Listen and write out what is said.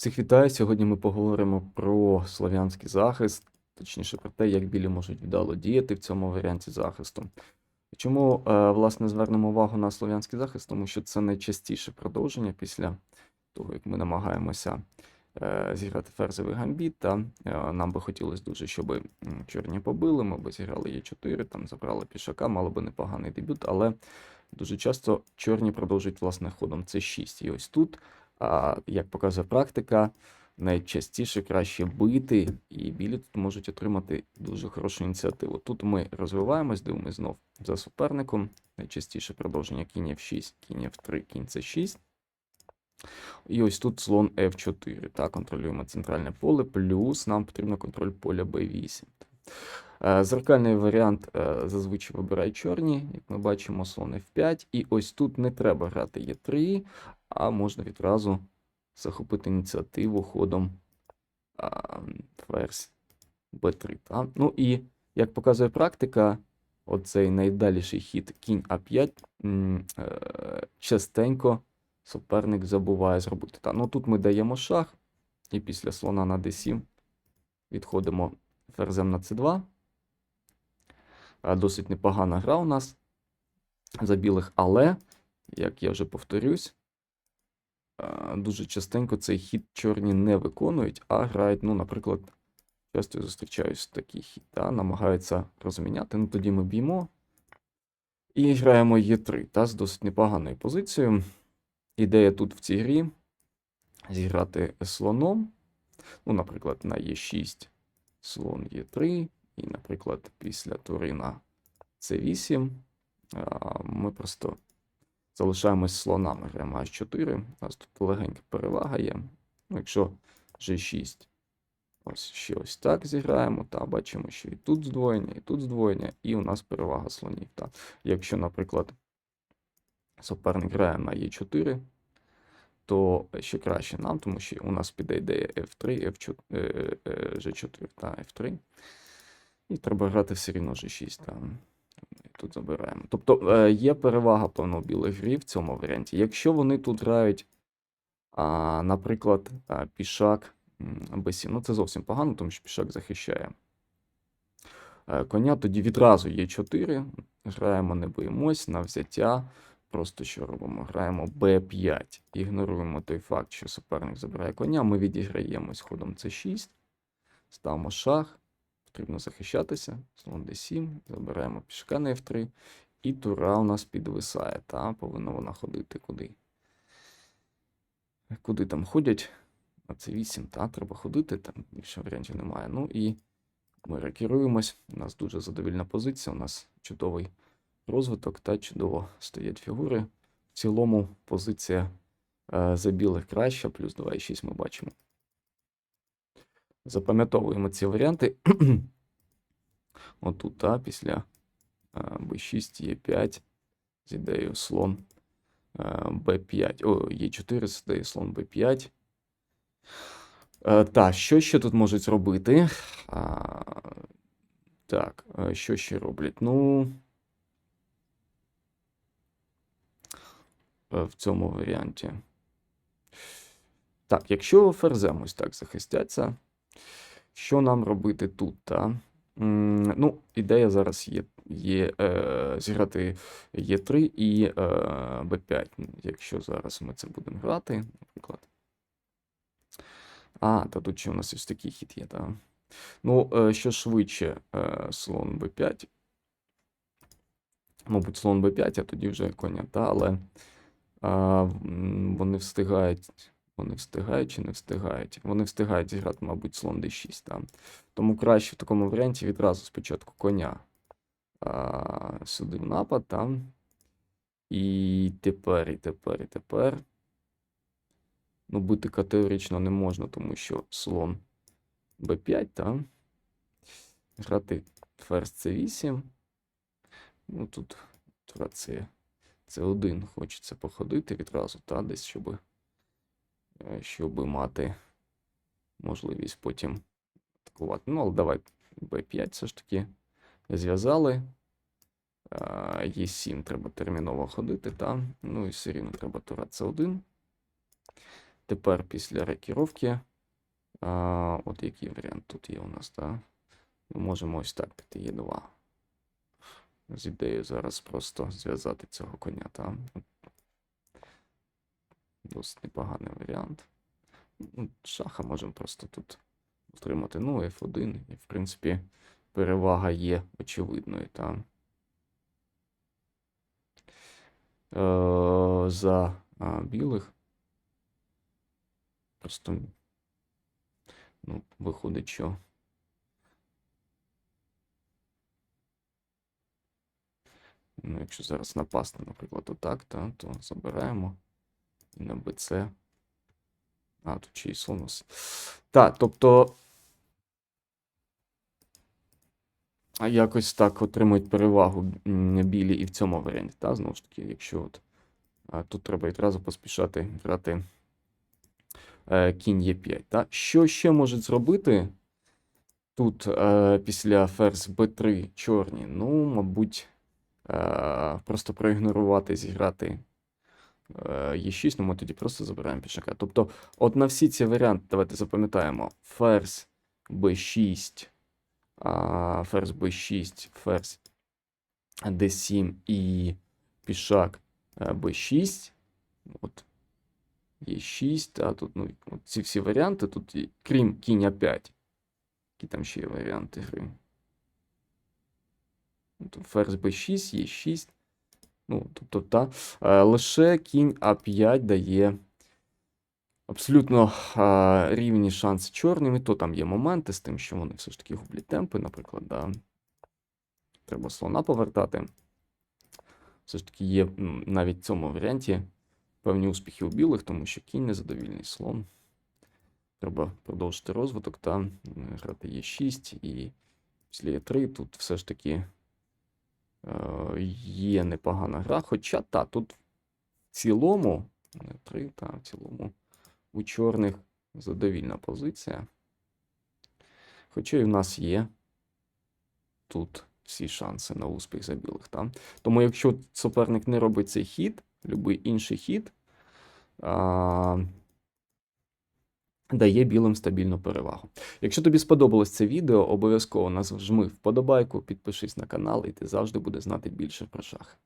Всіх вітаю. Сьогодні ми поговоримо про слов'янський захист, точніше про те, як білі можуть вдало діяти в цьому варіанті захисту. Чому, е, власне, звернемо увагу на слов'янський захист? Тому що це найчастіше продовження після того, як ми намагаємося е, зіграти ферзовий гамбіт. Та е, нам би хотілося дуже, щоб чорні побили, ми б зіграли Е4, там забрали пішака, мало би непоганий дебют, але дуже часто чорні продовжують власне ходом С6. І ось тут. Як показує практика, найчастіше краще бити, і білі тут можуть отримати дуже хорошу ініціативу. Тут ми розвиваємось, дивимося знов за суперником. Найчастіше продовження кінь F6, кінь F3, кінь C6. І ось тут слон F4. Та, контролюємо центральне поле, плюс нам потрібно контроль поля B8. Е, Зеркальний варіант е, зазвичай вибирає чорні, як ми бачимо, слон F5. І ось тут не треба грати Е3, а можна відразу захопити ініціативу ходом ферзь b3. Та? Ну і як показує практика, оцей найдаліший хід кінь А5 м, е, частенько суперник забуває зробити. Та? Ну тут ми даємо шах, і після слона на d7 відходимо ферзем на c2. Досить непогана гра у нас за білих, але, як я вже повторюсь, дуже частенько цей хід чорні не виконують, а грають, ну, наприклад, часто я зустрічаюсь такий хід, та, намагаються розміняти. Ну, тоді ми б'ємо і граємо Е3, та, з досить непоганою позицією. Ідея тут в цій грі зіграти слоном. Ну, наприклад, на Е6 слон Е3, і, наприклад, після Турина С8. Ми просто залишаємось слонами, граємо H4. У нас тут легенька перевага є. Ну, якщо G6, ось ще ось так зіграємо, та бачимо, що і тут здвоєння, і тут здвоєння, і у нас перевага слонів. Та. Якщо, наприклад, суперник грає на Е4, то ще краще нам, тому що у нас піде ідея F3, F4, е, е, G4 та F3. І треба грати все рівно G6. Та. Тут забираємо. Тобто е, є перевага певно білих грі в цьому варіанті. Якщо вони тут грають, а, наприклад, пішак м, b7, ну це зовсім погано, тому що пішак захищає е, коня, тоді відразу є 4. Граємо, не боїмось на взяття. Просто що робимо? Граємо b5. Ігноруємо той факт, що суперник забирає коня. Ми відіграємось ходом c6, ставимо шах. Потрібно захищатися. Слон d7, забираємо пішка на f3. І тура у нас підвисає. Та повинна вона ходити куди? Куди там ходять? На c8, та треба ходити, там більше варіантів немає. Ну і ми рекеруємось. У нас дуже задовільна позиція, у нас чудовий розвиток та чудово стоять фігури. В цілому позиція е, за білих краща, плюс 2,6 ми бачимо. Запам'ятовуємо ці варіанти. Отут, та, після е, b6, e5 з ідеєю слон е, b5. О, e4 з ідеєю слон b5. Е, Та, що ще тут можуть зробити? А, так, е, що ще роблять? Ну. е, В цьому варіанті. Так, якщо ферзем ось так захистяться, що нам робити тут? Та? Ну, ідея зараз є, є е, зіграти Е3 і е, Б5. Якщо зараз ми це будемо грати, наприклад. А, та тут ще у нас ось такий хід є, так. Ну, е, що швидше е, слон Б5. Мабуть, слон Б5, а тоді вже коня, та, але м, вони встигають. Вони встигають чи не встигають? Вони встигають зіграти, мабуть, слон d6. Там. Тому краще в такому варіанті відразу спочатку коня а, сюди в напад. Там. І тепер, і тепер, і тепер. Ну, бити категорично не можна, тому що слон b5, там. Грати ферзь c8. Ну, тут це, один хочеться походити відразу, та десь, щоб, щоб мати можливість потім атакувати. Ну, але давай b5 все ж таки зв'язали. Е7 треба терміново ходити, та. Ну і все рівно треба тура c1. Тепер після рокіровки, а, от який варіант тут є у нас, так? Ми можемо ось так піти Е2. З ідеєю зараз просто зв'язати цього коня, так? Досить непоганий варіант. Ну, Шаха можемо просто тут отримати. Ну, F1, і, в принципі, перевага є очевидною там. Е, за а, білих. Просто, ну, виходить, що. Ну, якщо зараз напасти, наприклад, отак, та, то забираємо. На БЦ. А, тут ще й сонус. Так, тобто. Якось так отримують перевагу білі і в цьому варіанті. Та, знову ж таки, якщо от. Тут треба відразу поспішати грати е, кінь Е5. Та? Що ще можуть зробити тут е, після ферзь Б3 чорні? Ну, мабуть, е, просто проігнорувати, зіграти Е6, ну ми тоді просто забираємо пішака. Тобто, от на всі ці варіанти, давайте запам'ятаємо: ферзь b6, а, ферзь b6, ферзь d7 і пішак е, b6. От. Е6, а тут, ну, от ці всі варіанти, тут, крім кінь А5. Які там ще є варіанти гри? Ферзь b6, Е6. Ну, тобто, та, е, лише кінь А5 дає абсолютно е, рівні шанси чорним. І то там є моменти з тим, що вони все ж таки гублять темпи, наприклад. Да. Треба слона повертати. Все ж таки є навіть в цьому варіанті певні успіхи у білих, тому що кінь незадовільний слон. Треба продовжити розвиток та грати Е6 і після Е3 тут все ж таки е, є непогана гра. Хоча та, тут в цілому, не 3, та в цілому у чорних задовільна позиція. Хоча і в нас є тут всі шанси на успіх за білих. Та? Тому якщо суперник не робить цей хід, будь-який інший хід, а, дає білим стабільну перевагу. Якщо тобі сподобалось це відео, обов'язково нажми вподобайку, підпишись на канал, і ти завжди будеш знати більше про шахи.